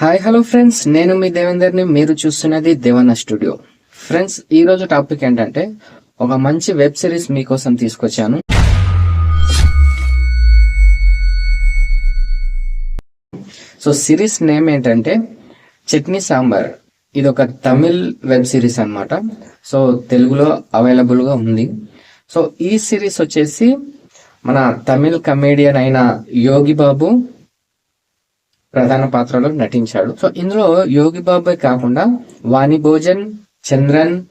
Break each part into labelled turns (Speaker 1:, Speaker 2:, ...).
Speaker 1: Hi hello friends నేను మీ దేవేందర్ని. మీరు చూస్తున్నది దేవన్న స్టూడియో. ఫ్రెండ్స్ ఈ రోజు టాపిక్ ఏంటంటే ఒక మంచి వెబ్ సిరీస్ మీకోసం తీసుకొచ్చాను. సో సిరీస్ నేమ్ ఏంటంటే చట్నీ సాంబార్. ఇది ఒక తమిళ్ వెబ్ సిరీస్ అన్నమాట. సో తెలుగులో అవైలబుల్గా ఉంది. సో ఈ సిరీస్ వచ్చేసి మన తమిళ్ కమేడియన్ అయిన యోగి బాబు ప్రధాన పాత్రలో నటించాడు. సో ఇందులో యోగి బాబాయ్ కాకుండా వాణి భోజన్ చంద్రన్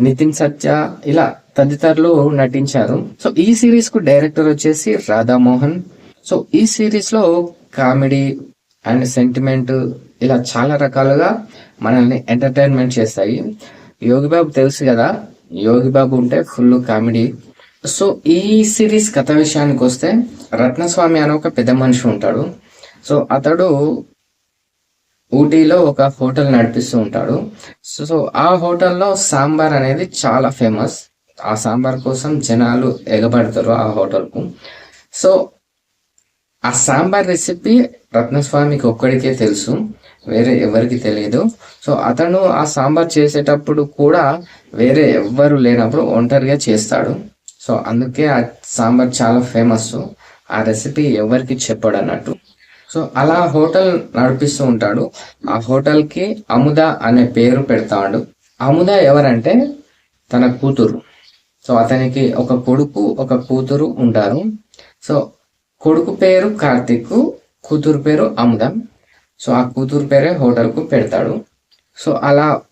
Speaker 1: నితిన్ సత్య ఇలా తదితరులు నటించారు. సో ఈ సిరీస్కు డైరెక్టర్ వచ్చేసి రాధామోహన్. సో ఈ సిరీస్లో కామెడీ అండ్ సెంటిమెంట్ ఇలా చాలా రకాలుగా మనల్ని ఎంటర్టైన్మెంట్ చేస్తాయి. యోగి బాబు తెలుసు కదా యోగి బాబు ఉంటే ఫుల్ కామెడీ. సో ఈ సిరీస్ కథ విషయానికి వస్తే రత్నస్వామి అనే ఒక పెద్ద మనిషి ఉంటాడు. సో అతడు ఊటీలో ఒక హోటల్ నడిపిస్తూ ఉంటాడు. సో ఆ హోటల్లో సాంబార్ అనేది చాలా ఫేమస్. ఆ సాంబార్ కోసం జనాలు ఎగబడతారు ఆ హోటల్కు. సో ఆ సాంబార్ రెసిపీ రత్నస్వామికి ఒక్కడికే తెలుసు. వేరే ఎవరికి తెలియదు. సో అతను ఆ సాంబార్ చేసేటప్పుడు కూడా వేరే ఎవ్వరు లేనప్పుడు ఒంటరిగా చేస్తాడు. సో అందుకే ఆ సాంబార్ చాలా ఫేమస్ ఆ రెసిపీ ఎవరికి చెప్పడు అన్నట్టు సో అలా హోటల్ నడిపిస్తూ ఉంటాడు. ఆ హోటల్కి అముద అనే పేరు పెడతాడు. అముద ఎవరంటే తన కూతురు. సో అతనికి ఒక కొడుకు ఒక కూతురు ఉంటారు. సో కొడుకు పేరు కార్తిక్ కూతురు పేరు అముద. సో ఆ కూతురు పేరే హోటల్కు పెడతాడు. సో అలా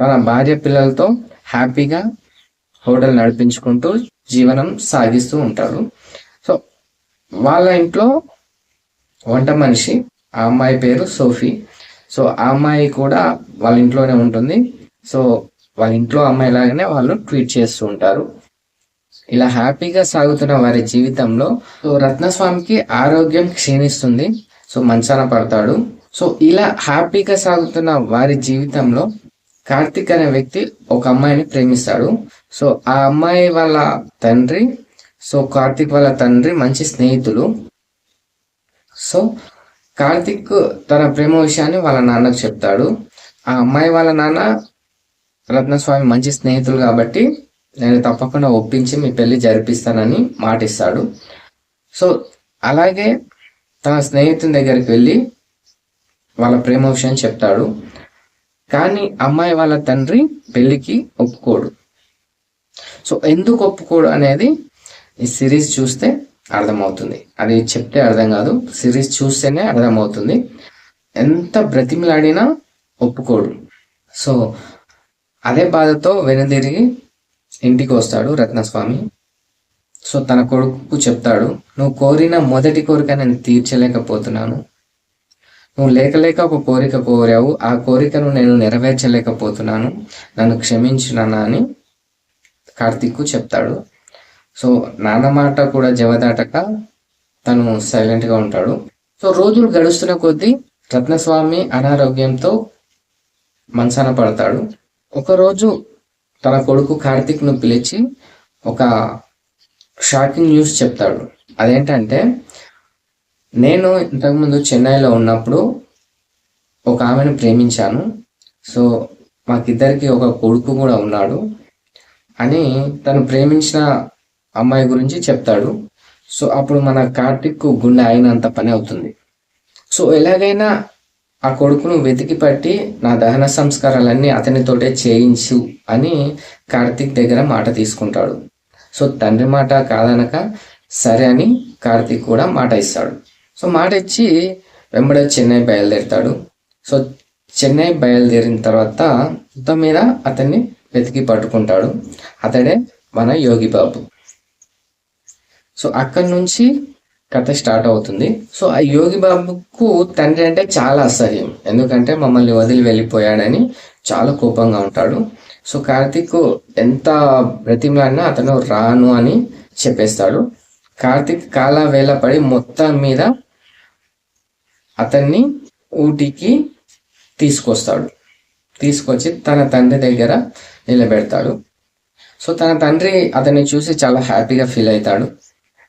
Speaker 1: తన భార్య పిల్లలతో హ్యాపీగా హోటల్ నడిపించుకుంటూ జీవనం సాగిస్తూ ఉంటాడు. సో వాళ్ళ ఇంట్లో వంట మనిషి ఆ అమ్మాయి పేరు సోఫీ. సో ఆ అమ్మాయి కూడా వాళ్ళ ఇంట్లోనే ఉంటుంది. సో వాళ్ళ ఇంట్లో అమ్మాయి లాగానే వాళ్ళు ట్వీట్ చేస్తూ ఉంటారు. ఇలా హ్యాపీగా సాగుతున్న వారి జీవితంలో సో రత్నస్వామికి ఆరోగ్యం క్షీణిస్తుంది. సో మంచాన పడతాడు. సో ఇలా హ్యాపీగా సాగుతున్న వారి జీవితంలో కార్తిక్ అనే వ్యక్తి ఒక అమ్మాయిని ప్రేమిస్తాడు. సో ఆ అమ్మాయి వాళ్ళ తండ్రి సో కార్తిక్ వాళ్ళ తండ్రి మంచి స్నేహితులు. సో కార్తిక్ తన ప్రేమ విషయాన్ని వాళ్ళ నాన్నకు చెప్తాడు. ఆ అమ్మాయి వాళ్ళ నాన్న రత్నస్వామి మంచి స్నేహితులు కాబట్టి నేను తప్పకుండా ఒప్పించి మీ పెళ్ళి జరిపిస్తానని మాటిస్తాడు. సో అలాగే తన స్నేహితుని దగ్గరికి వెళ్ళి వాళ్ళ ప్రేమ విషయం చెప్తాడు. కానీ అమ్మాయి వాళ్ళ తండ్రి పెళ్ళికి ఒప్పుకోడు. సో ఎందుకు ఒప్పుకోడు అనేది ఈ సిరీస్ చూస్తే అర్థమవుతుంది. అది చెప్తే అర్థం కాదు. సిరీస్ చూస్తేనే అర్థమవుతుంది. ఎంత బ్రతిమిలాడినా ఒప్పుకోడు. సో అదే బాధతో వెనుదిరిగి ఇంటికి వస్తాడు రత్నస్వామి. సో తన కొడుకు చెప్తాడు నువ్వు కోరిన మొదటి కోరిక నేను తీర్చలేకపోతున్నాను. నువ్వు లేక లేక ఒక కోరిక కోరావు. ఆ కోరికను నేను నెరవేర్చలేకపోతున్నాను. నన్ను క్షమించు నాన్న అని కార్తిక్ చెప్తాడు. సో నాన్న మాట కూడా జవదాటక తను సైలెంట్గా ఉంటాడు. సో రోజులు గడుస్తున్న కొద్దీ రత్నస్వామి అనారోగ్యంతో మంచాన పడతాడు. ఒకరోజు తన కొడుకు కార్తిక్ను పిలిచి ఒక షాకింగ్ న్యూస్ చెప్తాడు. అదేంటంటే నేను ఇంతకుముందు చెన్నైలో ఉన్నప్పుడు ఒక ఆమెను ప్రేమించాను. సో మాకిద్దరికి ఒక కొడుకు కూడా ఉన్నాడు. అని తను ప్రేమించిన అమ్మాయి గురించి చెప్తాడు. సో అప్పుడు మన కార్తిక్ గుండె అయినంత పని అవుతుంది. సో ఎలాగైనా ఆ కొడుకును వెతికి పట్టి నా దహన సంస్కారాలన్నీ అతనితోటే చేయించు అని కార్తిక్ దగ్గర మాట తీసుకుంటాడు. సో తండ్రి మాట కాదనక సరే అని కార్తిక్ కూడా మాట ఇస్తాడు. సో మాట ఇచ్చి వెంబడే చెన్నై బయలుదేరుతాడు. సో చెన్నై బయలుదేరిన తర్వాత మొత్తం మీద అతన్ని వెతికి పట్టుకుంటాడు. అతడే మన యోగి బాబు. సో అక్కడి నుంచి కథ స్టార్ట్ అవుతుంది. సో ఆ యోగి బాబుకు తండ్రి అంటే చాలా అసహ్యం. ఎందుకంటే మమ్మల్ని వదిలి వెళ్ళిపోయాడని చాలా కోపంగా ఉంటాడు. సో కార్తిక్ ఎంత బ్రతిమలాడినా అతను రాను అని చెప్పేస్తాడు. కార్తిక్ కాల వేళ పడి మొత్తం మీద అతన్ని ఊటీకి తీసుకొస్తాడు. తీసుకొచ్చి తన తండ్రి దగ్గర నిలబెడతాడు. సో తన తండ్రి అతన్ని చూసి చాలా హ్యాపీగా ఫీల్ అవుతాడు.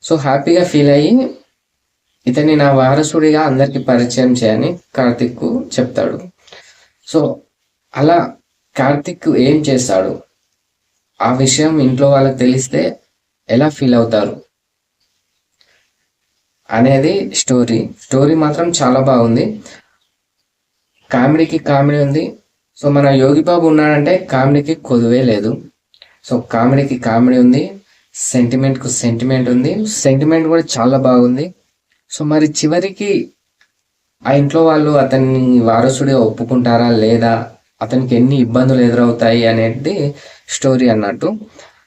Speaker 1: సో హ్యాపీగా ఫీల్ అయ్యి ఇతన్ని నా వారసుడిగా అందరికి పరిచయం చేయని కార్తిక్ చెప్తాడు. సో అలా కార్తిక్ ఏం చేస్తాడు? ఆ విషయం ఇంట్లో వాళ్ళకి తెలిస్తే ఎలా ఫీల్ అవుతారు? అనేది స్టోరీ. స్టోరీ మాత్రం చాలా బాగుంది. కామెడీకి కామెడీ ఉంది. సో మన యోగి బాబు ఉన్నాడంటే కామెడీకి కొదువే లేదు. సో కామెడీకి కామెడీ ఉంది. సెంటిమెంట్కు సెంటిమెంట్ ఉంది. సెంటిమెంట్ కూడా చాలా బాగుంది. సో మరి చివరికి ఆ ఇంట్లో వాళ్ళు అతన్ని వారసుడిగా ఒప్పుకుంటారా లేదా? అతనికి ఎన్ని ఇబ్బందులు ఎదురవుతాయి అనేది స్టోరీ అన్నట్టు.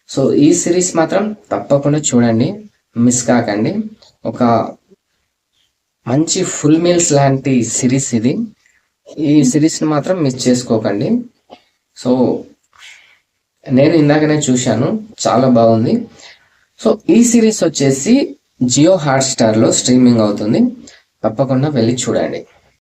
Speaker 1: సో ఈ సిరీస్ మాత్రం తప్పకుండా చూడండి. మిస్ కాకండి. ఒక మంచి ఫుల్ మీల్స్ లాంటి సిరీస్ ఇది. ఈ సిరీస్ని మాత్రం మిస్ చేసుకోకండి. సో నేను ఇందాకనే చూశాను. చాలా బాగుంది. సో ఈ సిరీస్ వచ్చేసి జియో హాట్స్టార్లో స్ట్రీమింగ్ అవుతుంది. తప్పకుండా వెళ్ళి చూడండి.